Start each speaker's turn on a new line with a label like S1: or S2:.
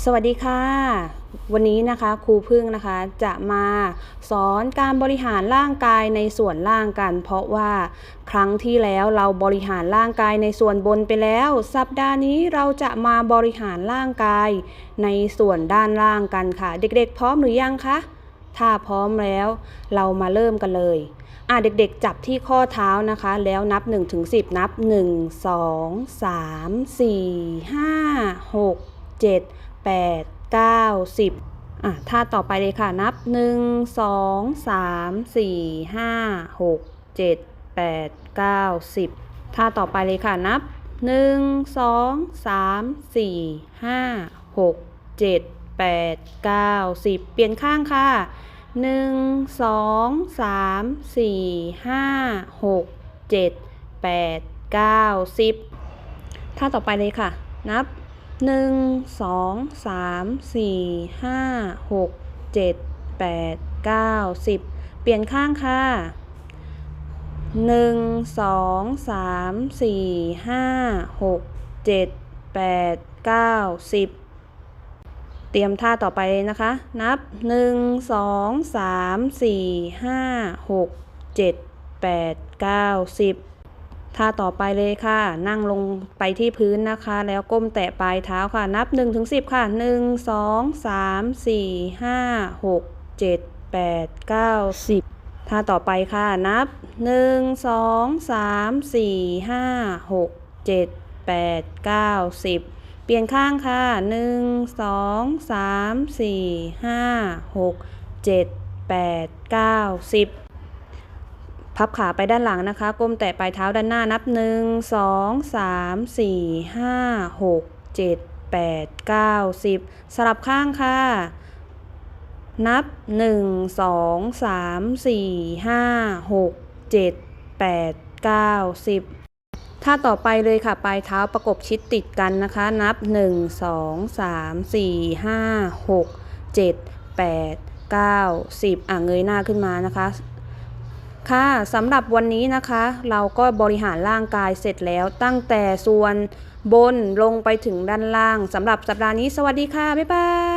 S1: สวัสดีค่ะ วันนี้นะคะครูพึ่งนะคะจะมาสอนการบริหารร่างกายในส่วนล่างกัน เพราะว่าครั้งที่แล้วเราบริหารร่างกายในส่วนบนไปแล้ว สัปดาห์นี้เราจะมาบริหารร่างกายในส่วนด้านล่างกันค่ะ เด็กๆ พร้อมหรือยังคะถ้าพร้อมแล้วเรามาเริ่มกันเลยอะเด็กๆ จับที่ข้อเท้านะคะ แล้วนับ1ถึง10 นับ 1 2 3 4 5 6 7 8 9 10อะท่าต่อไปเลยค่ะ นับ 1 2 3 4 5 6 7 8 9 10ท่าต่อไปเลยค่ะ นับ 1 2 3 4 5 6 7 8 9 10 เปลี่ยนข้างค่ะ 1 2 3 4 5 6 7 8 9 10ท่าต่อไปเลยค่ะ นับ 1 หนึ่งสองสามสี่ห้าหกเจ็ดแปดเก้าสิบเปลี่ยนข้างค่ะหนึ่งสองสามสี่ห้าหกเจ็ดแปดเก้าสิบเตรียมท่าต่อไปเลยนะคะ นับหนึ่งสองสามสี่ห้าหกเจ็ดแปดเก้าสิบ ท่าต่อไปเลยค่ะ นั่งลงไปที่พื้นนะคะ แล้วก้มแตะปลายเท้าค่ะ นับ1ถึง10ค่ะ 1 2 3 4 5 6 7 8 9 10ท่าต่อไปค่ะ นับ 1 2 3 4 5 6 7 8 9 10 เปลี่ยนข้างค่ะ 1 2 3 4 5 6 7 8 9 10 พับขาไปด้านหลังนะคะ ก้มแตะปลายเท้าด้านหน้านับ1 2 3 4 5 6 7 8 9 10สลับข้างค่ะ นับ1 2 3 4 5 6 7 8 9 10ถ้าต่อไปเลยค่ะ ปลายเท้าประกบชิดติดกันนะคะ นับ 1 2 3 4 5 6 7 8 9 10 อะเงยหน้าขึ้นมานะคะ ค่ะสำหรับวันนี้นะคะ เราก็บริหารร่างกายเสร็จแล้วตั้งแต่ส่วนบนลงไปถึงด้านล่างสำหรับสัปดาห์นี้สวัสดีค่ะ บ๊ายบาย